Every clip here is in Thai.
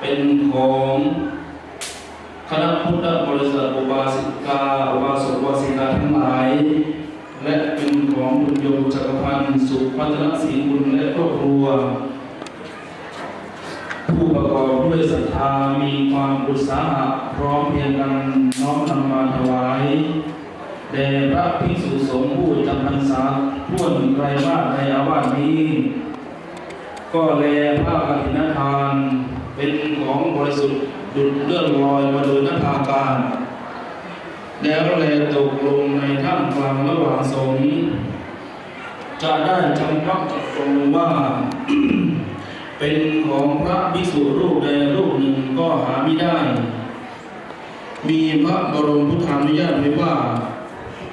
เป็นของคณะพุทธบริษัทอุบาสิกาอุบาสกอุบาสิกาทั้งหลาย และเป็นของบุญโยมจักรพันธ์สุพัฒนศรีบุญและครอบครัว ผู้ประกอบด้วยศรัทธามีความอุตสาหะพร้อมเพียงกันน้อมนำมาถวายแด่พระภิกษุสงฆ์ผู้จำพรรษาท่วนไกลมากในอาวาสนี้ ก็แลพระกฐินทาน เป็นของบริสุทธิ์ดุดเลื่อนลอยมาโดยนักาการ แล้วแลตกลงในท่ามกลางระหว่างสงฆ์จะได้จำพักตกลงว่า เป็นของพระภิกษุรูปใดรูปหนึ่งก็หาไม่ได้ มีพระบรมพุทธานุญาตไว้ว่า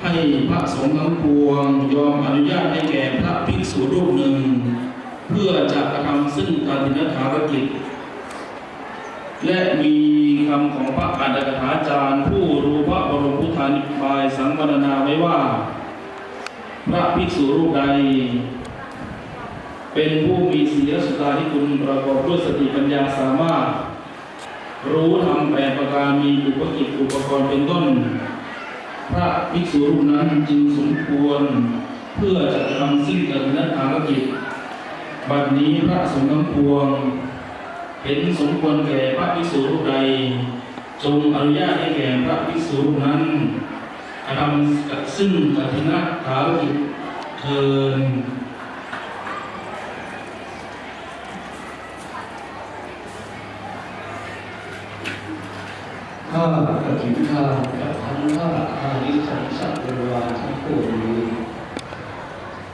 ให้พระสงฆ์ทั้งปวงยอมอนุญาตให้แก่พระภิกษุรูปหนึ่ง เพื่อจะกระทำซึ่งการินฐารกิจ และมีคำของพระอัฏฐกถาจารย์ผู้รู้พระบรมพุทธานิบายสังวรณาไว้ว่า พระภิกษุรูปใด เป็นผู้มีศีลสุตาที่คุณประกอบด้วยสติปัญญาสามารถ รู้ทำแปดประการมีอุปกิจอุปกรณ์เป็นต้น พระภิกษุรูปนั้นจึงสมควร เพื่อจะทำสิ้นกิจนักภารกิจ บัดนี้พระสงฆ์ทั้งปวง เห็นสมควรแก่พระภิกษุรูปใด จงอนุญาตให้แก่พระภิกษุรูปนั้นทำซึ่งกัทินะภารกิจเทิน ข้ากฐินทานกับทั้งข้าอานิสงส์สัตว์วาทั้งปวงนี้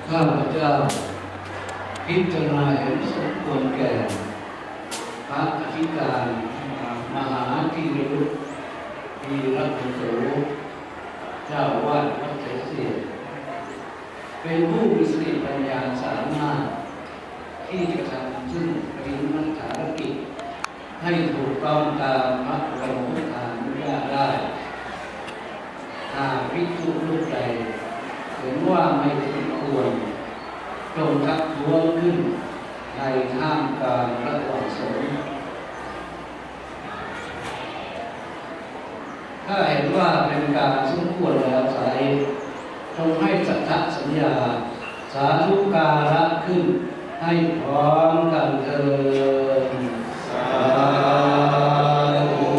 ข้าพเจ้าพิจารณาเห็นสมควรแก่พระอธิการมหาธีรุตทีรัตโสเจ้าวาดวัดเสเสียเป็นผู้มีสติปัญญาสามารถที่จะทำซึ่งปริมัตถารกิจให้ถูกต้องตามพระบรม ได้หากภิกษุรูปใดเห็นว่าไม่สมควรจงทักท้วงขึ้นในท่ามกลางระหว่างสงฆ์ถ้าเห็นว่าเป็นการสมควรแล้วใส่จงให้สัทธสัญญา สาธุการะขึ้นให้พร้อมกันเถิด สาธุ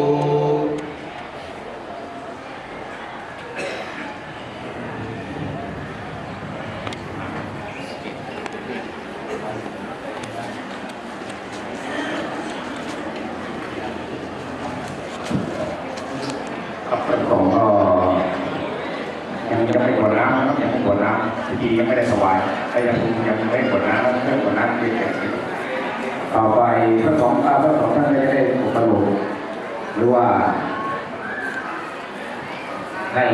ครับท่าน ผมก็ยังยังไม่กดน้ำครับยังไม่กดน้ำพิธียังไม่ได้สวายก็ยังยังไม่กดน้ำเครื่องกดน้ำที่แข็งต่อไปพระสงฆ์อ่าพระสงฆ์ท่านไม่ได้อุปโลกหรือว่าให้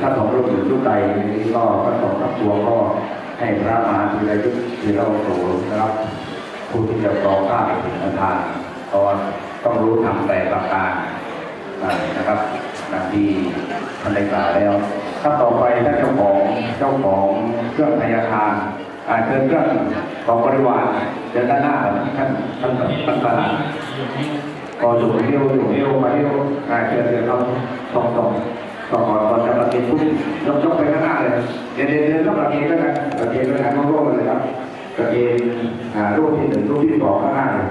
พระสงฆ์รูปหนึ่งรูปใดนี้ก็พระสงฆ์ทั้งปวก็ให้พระมหาธีรยุทธธีรโสนะครับผู้ที่จะรอข้าไปถึงทานตอนต้องรู้ทำแต่ประการนะครับ ดังที่ท่านได้กล่าวแล้วถ้าต่อไปท่านเจ้าของเจ้าของเครื่องพยาคารอาจจะเครื่องของบริวารเดินด้านหน้าท่านท่านท่านประธานพออยู่เที่ยวอยู่เที่ยวมาเที่ยวอาเชิญเดินเราตรงตรงต่อก่อนก่อนจะประเคนปุ๊บยกยกไปข้างหน้าเลยเดินเดินเดินต้องประเคนด้วยกันประเคนด้วยกันร่วมเลยครับประเคนอ่ารูปที่หนึ่งรูปที่สองข้างหน้าเลย